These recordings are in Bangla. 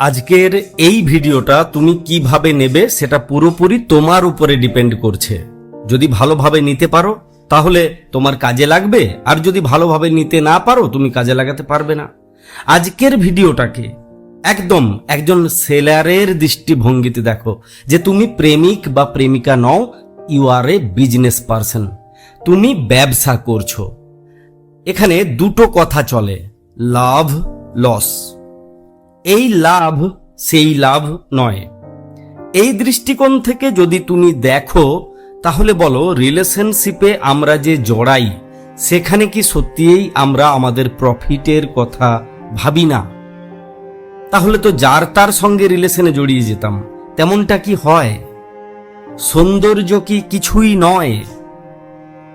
আজকের এই ভিডিওটা তুমি কীভাবে নেবে সেটা পুরোপুরি তোমার উপরে ডিপেন্ড করছে। যদি ভালোভাবে নিতে পারো, তাহলে তোমার কাজে লাগবে। আর যদি ভালোভাবে নিতে না পারো, তুমি কাজে লাগাতে পারবে না। আজকের ভিডিওটাকে একদম একজন সেলারের দৃষ্টিভঙ্গিতে দেখো। যে তুমি প্রেমিক বা প্রেমিকা নও you are a business person তুমি ব্যবসা করছ। এখানে দুটো কথা চলে লাভ লস এই লাভ সেই লাভ নয়। এই দৃষ্টিকোণ থেকে যদি তুমি দেখো, তাহলে বলো রিলেশনশিপে আমরা যে জড়াই, সেখানে কি সত্যিই আমরা আমাদের প্রফিটের কথা ভাবি না? তাহলে তো যার তার সঙ্গে রিলেশনে জড়িয়ে যেতাম, তেমনটা কি হয়? সৌন্দর্য কি কিছুই নয়?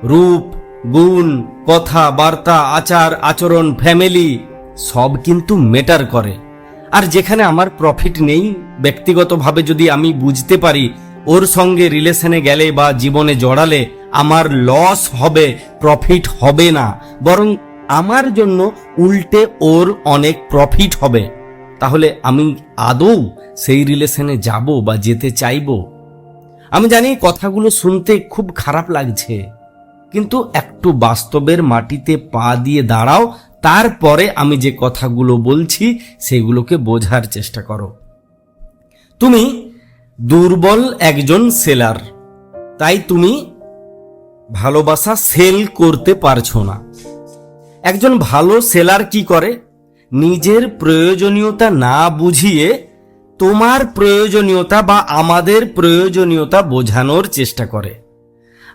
রূপ, গুণ, কথা, বার্তা, আচার, আচরণ ফ্যামিলি সব কিন্তু মেটার করে। আর যেখানে আমার প্রফিট নেই, ব্যক্তিগতভাবে যদি আমি বুঝতে পারি, ওর সঙ্গে রিলেশনে গেলে বা জীবনে জড়ালে আমার লস হবে প্রফিট হবে না। বরং আমার জন্য উল্টে ওর অনেক প্রফিট হবে। তাহলে আমি আদৌ সেই রিলেশনে যাব বা যেতে চাইব? আমি জানি কথাগুলো শুনতে খুব খারাপ লাগছে। কিন্তু একটু বাস্তবের মাটিতে পা দিয়ে দাঁড়াও তারপরে আমি যে কথাগুলো বলছি, সেগুলোকে বোঝার চেষ্টা করো। তুমি দুর্বল একজন সেলার, তাই তুমি ভালোবাসা সেল করতে পারছ না। একজন ভালো সেলার কি করে? নিজের প্রয়োজনীয়তা না বুঝিয়ে তোমার প্রয়োজনীয়তা বা আমাদের প্রয়োজনীয়তা বোঝানোর চেষ্টা করে।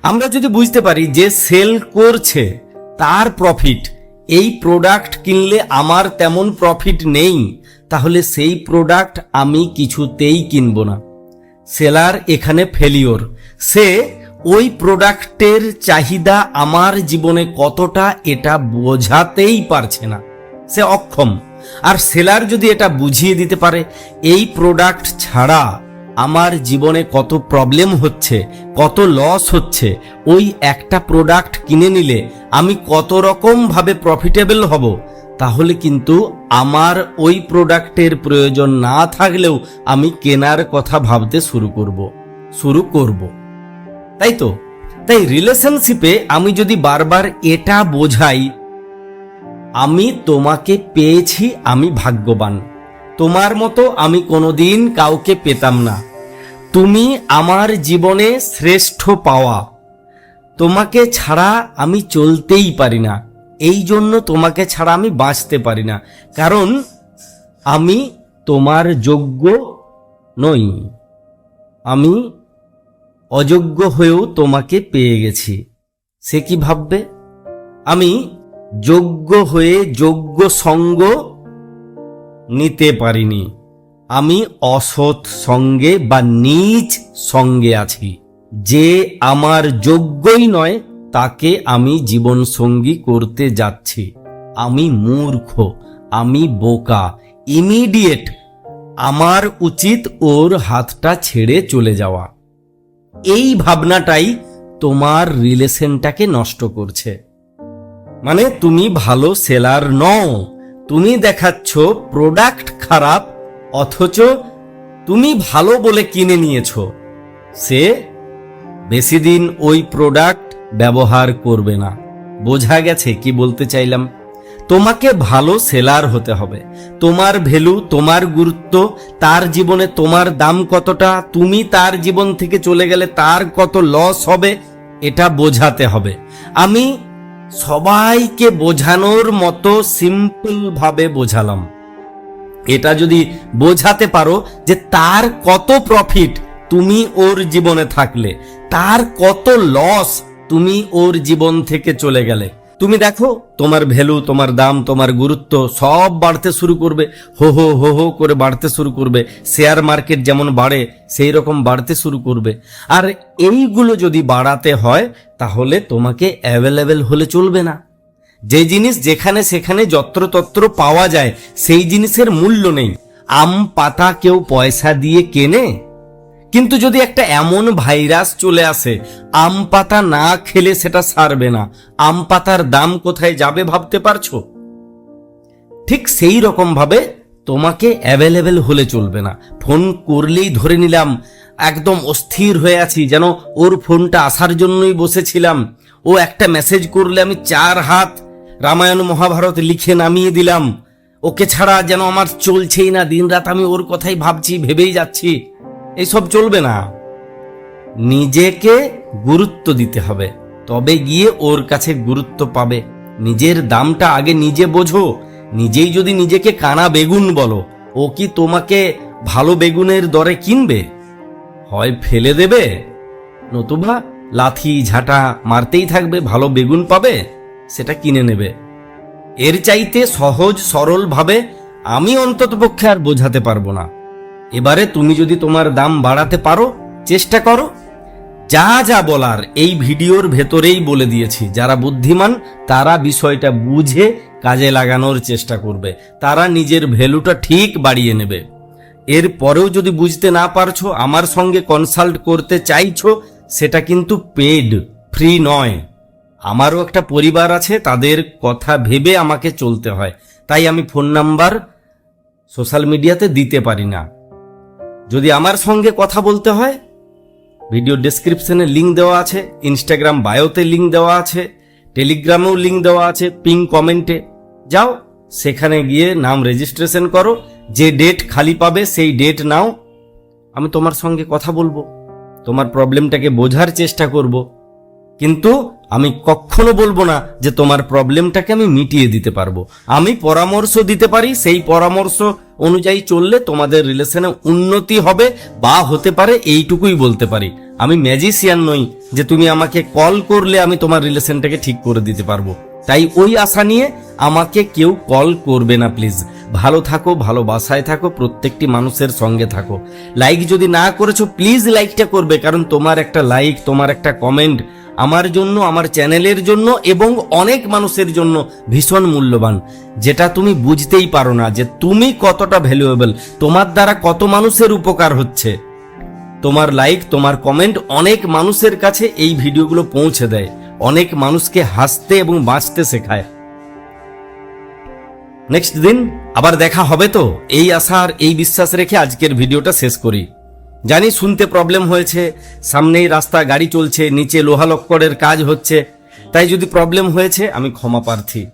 আমরা যদি বুঝতে পারি যে সেল করছে, তার প্রফিট এই প্রোডাক্ট কিনলে আমার তেমন প্রফিট নেই, তাহলে সেই প্রোডাক্ট আমি কিছুতেই কিনব না। সেলার এখানে ফেলিওর সে ওই প্রোডাক্টের চাহিদা আমার জীবনে কতটা এটা বোঝাতেই পারছে না। সে অক্ষম। আর সেলার যদি এটা বুঝিয়ে দিতে পারে, এই প্রোডাক্ট ছাড়া আমার জীবনে কত প্রবলেম হচ্ছে, কত লস হচ্ছে, ওই একটা প্রোডাক্ট কিনে নিলে আমি কত রকম ভাবে প্রফিটেবল হব? তাহলে কিন্তু আমার ওই প্রোডাক্টের প্রয়োজন না থাকলেও আমি কেনার কথা ভাবতে শুরু করব শুরু করব। তাই তো? তাই রিলেশনশিপে আমি যদি বারবার এটা বোঝাই, আমি তোমাকে পেয়েছি, আমি ভাগ্যবান। তোমার মতো আমি কোনোদিন কাউকে পেতাম না। তুমি আমার জীবনে শ্রেষ্ঠ পাওয়া। তোমাকে ছাড়া আমি চলতেই পারি না। এই জন্য তোমাকে ছাড়া আমি বাঁচতে পারি না। কারণ আমি তোমার যোগ্য নই। আমি অযোগ্য হয়েও তোমাকে পেয়ে গেছি। সে কি ভাববে? আমি যোগ্য হয়ে যোগ্য সঙ্গ নিতে পারিনি। আমি অসৎ সঙ্গে বা নিজ সঙ্গে আছি। যে আমার যোগ্যই নয়, তাকে আমি জীবন সঙ্গী করতে যাচ্ছি। আমি মূর্খ, আমি বোকা, ইমিডিয়েট। আমার উচিত ওর হাতটা ছেড়ে চলে যাওয়া। এই ভাবনাটাই তোমার রিলেশনটাকে নষ্ট করছে। মানে তুমি ভালো সেলার নও। তুমি দেখাচ্ছ প্রোডাক্ট খারাপ, অথচ তুমি ভালো বলে কিনে নিয়েছ। সে বেশি দিন ওই প্রোডাক্ট ব্যবহার করবে না। বোঝা গেছে কি বলতে চাইলাম? তোমাকে ভালো সেলার হতে হবে। তোমার ভ্যালু তোমার গুরুত্ব, তার জীবনে তোমার দাম কতটা, তুমি তার জীবন থেকে চলে গেলে তার কত লস হবে, এটা বোঝাতে হবে। আমি সবাইকে বোঝানোর মতো সিম্পলভাবে বোঝালাম। এটা যদি বোঝাতে পারো যে তার কত প্রফিট তুমি ওর জীবনে থাকলে, তার কত লস তুমি ওর জীবন থেকে চলে গেলে। তুমি দেখো, তোমার ভ্যালু, তোমার দাম, তোমার গুরুত্ব সব বাড়তে শুরু করবে। হো হো হো হো করে বাড়তে শুরু করবে। শেয়ার মার্কেট যেমন বাড়ে, সেই রকম বাড়তে শুরু করবে। আর এইগুলো যদি বাড়াতে হয়, তাহলে তোমাকে অ্যাভেলেবেল হলে চলবে না। যে জিনিস যেখানে সেখানে যত্রতত্র পাওয়া যায়, সেই জিনিসের মূল্য নেই। আম পাতা কেউ পয়সা দিয়ে কেনে কিন্তু যদি একটা এমন ভাইরাস চলে আসে, আম পাতা না খেলে সেটা সারবে না। আম পাতার দাম কোথায় যাবে ভাবতে পারছ? ঠিক সেই রকম ভাবে তোমাকে অ্যাভেলেবেল হলে চলবে না। ফোন করলেই ধরে নিলাম, একদম অস্থির হয়ে আছি, যেন ওর ফোনটা আসার জন্যই বসেছিলাম। ও একটা মেসেজ করলে আমি চার হাত রামায়ণ মহাভারত লিখে নামিয়ে দিলাম। ওকে ছাড়া যেন আমার চলছেই না। দিনরাত আমি ওর কথাই ভাবছি, ভেবেই যাচ্ছি। এইসব চলবে না। নিজেকে গুরুত্ব দিতে হবে। তবে গিয়ে ওর কাছে গুরুত্ব পাবে। নিজের দামটা আগে নিজে বোঝো। নিজেই যদি নিজেকে কানা বেগুন বলো, ও কি তোমাকে ভালো বেগুনের দরে কিনবে? হয় ফেলে দেবে? নতুবা লাথি, ঝাঁটা মারতেই থাকবে, ভালো বেগুন পাবে, সেটা কিনে নেবে। এর চাইতে সহজ, সরল ভাবে আমি অন্ততপক্ষে আর বোঝাতে পারব না। এবারে তুমি যদি তোমার দাম বাড়াতে পারো, চেষ্টা করো। যা যা বলার এই ভিডিওর ভেতরেই বলে দিয়েছি। যারা বুদ্ধিমান, তারা বিষয়টা বুঝে কাজে লাগানোর চেষ্টা করবে। তারা নিজের ভ্যালুটা ঠিক বাড়িয়ে নেবে। এর পরেও যদি বুঝতে না পারছ, আমার সঙ্গে কনসাল্ট করতে চাইছো, সেটা কিন্তু পেড ফ্রি নয়। আমারও একটা পরিবার আছে, তাদের কথা ভেবে আমাকে চলতে হয়। তাই আমি ফোন নাম্বার সোশ্যাল মিডিয়াতে দিতে পারি না। যদি আমার সঙ্গে কথা বলতে হয়, ভিডিও ডেসক্রিপশনে লিঙ্ক দেওয়া আছে ইনস্টাগ্রাম বায়োতে লিঙ্ক দেওয়া আছে টেলিগ্রামেও লিঙ্ক দেওয়া আছে পিং কমেন্টে যাও, সেখানে গিয়ে নাম রেজিস্ট্রেশন করো, যে ডেট খালি পাবে সেই ডেট নাও। আমি তোমার সঙ্গে কথা বলব, তোমার প্রবলেমটাকে বোঝার চেষ্টা করব। কিন্তু আমি কখনো বলব না যে তোমার প্রবলেমটাকে আমি মিটিয়ে দিতে পারব। আমি পরামর্শ দিতে পারি, সেই পরামর্শ অনুযায়ী চললে তোমাদের রিলেশনে উন্নতি হবে বা হতে পারে এইটুকুই বলতে পারি। আমি ম্যাজিশিয়ান নই যে তুমি আমাকে কল করলে আমি তোমার রিলেশনটাকে ঠিক করে দিতে পারব। তাই ওই আশা নিয়ে আমাকে কেউ কল করবে না প্লিজ ভালো থাকো ভালোবাসায় থাকো, প্রত্যেকটি মানুষের সঙ্গে থাকো। লাইক যদি না করেছ প্লিজ লাইকটা করবে, কারণ তোমার একটা লাইক তোমার একটা কমেন্ট আমার জন্য, আমার চ্যানেলের জন্য এবং অনেক মানুষের জন্য ভীষণ মূল্যবান। যেটা তুমি বুঝতেই পারো না যে তুমি কতটা ভ্যালুয়েবল তোমার দ্বারা কত মানুষের উপকার হচ্ছে। তোমার লাইক তোমার কমেন্ট অনেক মানুষের কাছে এই ভিডিওগুলো পৌঁছে দেয়। অনেক মানুষকে হাসতে এবং বাঁচতে শেখায়। নেক্সট দিন আবার দেখা হবে তো। এই আশা আর এই বিশ্বাস রেখে আজকের ভিডিওটা শেষ করি। জানি শুনতে প্রবলেম হয়েছে, সামনেই রাস্তা, গাড়ি চলছে, নিচে লোহা লক্করের কাজ হচ্ছে। তাই যদি প্রবলেম হয়েছে, আমি ক্ষমা প্রার্থী।